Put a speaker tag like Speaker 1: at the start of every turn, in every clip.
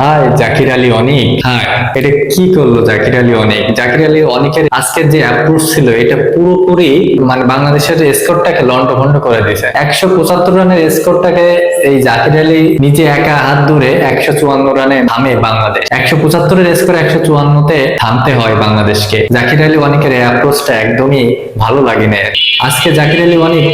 Speaker 1: High Zakir Ali অনেক। এটা কি করল জাকির আলী অনেক? জাকির আলী অনেকের আজকের যে অ্যাপ্রোচ ছিল এটা পুরোপুরি মানে বাংলাদেশের স্কোরটাকে করে দিয়েছে। একশো পঁচাত্তর রানের স্কোরটাকে এই জাকির আলী নিজে একা হাত ধরে একশো চুয়ান্ন রানে থামে বাংলাদেশ। একশো পঁচাত্তরের স্কোর একশো চুয়ান্নতে থামতে হয় বাংলাদেশকে। জাকির আলী অনেকের অ্যাপ্রোচটা একদমই ভালো লাগে না আজকে জাকির আলী অনেক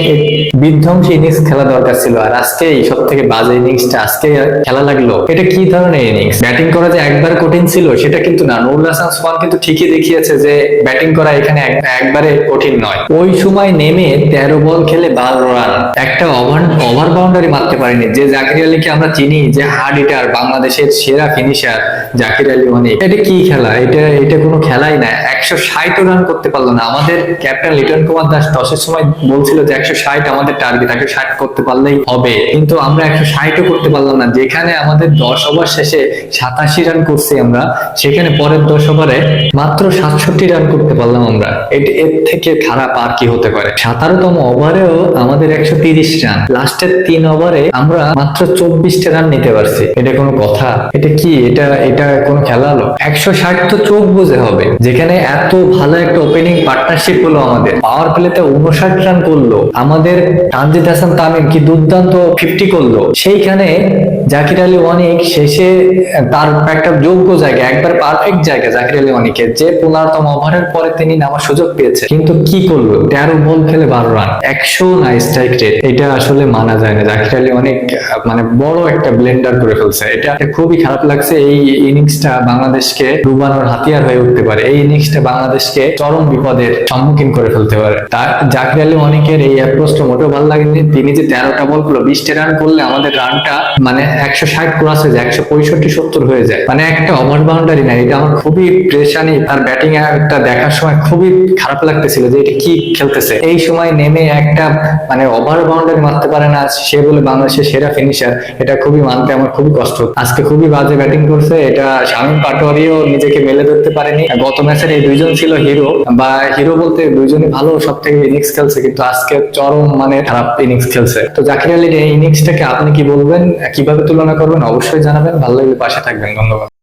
Speaker 1: বিধ্বংসী ইনিংস খেলা দরকার ছিল আর আজকে সব থেকে বাজে ইনিংসটা আজকে খেলা লাগল। এটা কি ধরনের ইনিংস ব্যাটিং করা যে একবার কঠিন ছিল সেটা কিন্তু না। নুরুল হাসান সোহান কিন্তু ঠিকই দেখিয়েছে যে ব্যাটিং করা এখানে একবারে কঠিন নয়। ওই সময় নেমে তেরো বল খেলে বারো রান। একটা ওভার ওভার বাউন্ডারি মারতে পারেনি। যে জাকির আলীকে আমরা চিনি যে হার্ড হিটার বাংলাদেশের সেরা ফিনিশার জাকির আলী অনেক। এটা কি খেলা? এটা এটা কোনো খেলাই না। একশো ষাট রান করতে পারল না। আমাদের ক্যাপ্টেন লিটন কুমার দাস টসের সময় বলছিল যে একশো ষাট আমাদের টার্গেট একশো ষাট করতে পারলেই হবে। কিন্তু আমরা একশো ষাটও করতে পারলাম না। যেখানে আমাদের দশ ওভার শেষে সাতাশি রান করছি আমরা। সেখানে পরের দশ ওভারে মাত্র সাতষট্টি রান করতে পারলাম আমরা। এর থেকে খারাপ আর কি হতে পারে? সাতারোতম ওভারেও আমাদের একশো তিরিশ রান। লাস্টের তিন ওভারে আমরা মাত্র চব্বিশটা রান নিতে পারছি। এটা কোনো কথা? এটা কি? এটা এটা কোনো খেলা হলো একশো ষাট তো চোখ বুঝে হবে। যেখানে এত ভালো একটা ওপেনিং পার্টনারশিপ হলো আমাদের। পাওয়ার প্লেতে উনষাট রান করল। আমাদের তানজিদ হাসান তামিম কি দুর্দান্ত ফিফটি করল। সেইখানে জাকির আলী অনেক শেষে তার একটা যোগ্য জায়গা, একবার পারফেক্ট জায়গা জাকির আলী অনেকের, যে পনেরোতম ওভারের পরে তিনি নামার সুযোগ পেয়েছে। কিন্তু কি করল? তেরো বল খেলে বারো রান। একশো না স্ট্রাইক রেট এটা আসলে মানা যায় না। জাকির আলী অনেক মানে বড় একটা ব্লেন্ডার করে ফেলছে। এটা খুবই খারাপ লাগছে। এই ইনিংসটা বাংলাদেশকে ডুবানোর হাতিয়ার হয়ে উঠতে পারে। এই ইনিংসটা বাংলাদেশকে চরম বিপদের সম্মুখীন করে ফেলতে পারে। তার জাকির আলী অনেকের এই অ্যাপ্রোচটা মোটেও ভালো লাগেনি। তিনি যে তেরোটা বল করল বিশটা রান করলে আমাদের রানটা মানে একশো ষাট ক্রস হয়ে যায়, একশো পঁয়ষট্টি, সত্তর হয়ে যায়। মানে একটা ওভার বাউন্ডারি না এটা আমার খুবই প্রেশানি তার ব্যাটিং একটা দেখার সময় খুবই খারাপ লাগতেছিল যে এটা কি খেলতেছে। এই সময় নেমে একটা মানে ওভার বাউন্ডারি মারতে পারে না, সে বলে বাংলাদেশের সেরা ফিনিশার এটা খুবই মানতে আমার খুবই কষ্ট। আজকে খুবই বাজে ব্যাটিং করছে, এটা শামীম পাটোয়ারিও নিজেকে মেলে ধরতে পারেনি। গত ম্যাচের এই দুইজন ছিল হিরো বা হিরো বলতে দুইজনই ভালো সব থেকে ইনিংস খেলছে, কিন্তু আজকে চরম মানে খারাপ ইনিংস খেলছে। তো জাকির আলীর এই ইনিংসটাকে আপনি কি বলবেন, কীভাবে তুলনা করবেন, অবশ্যই জানাবেন। ভালো লাগলে পাশে থাকবেন, ধন্যবাদ।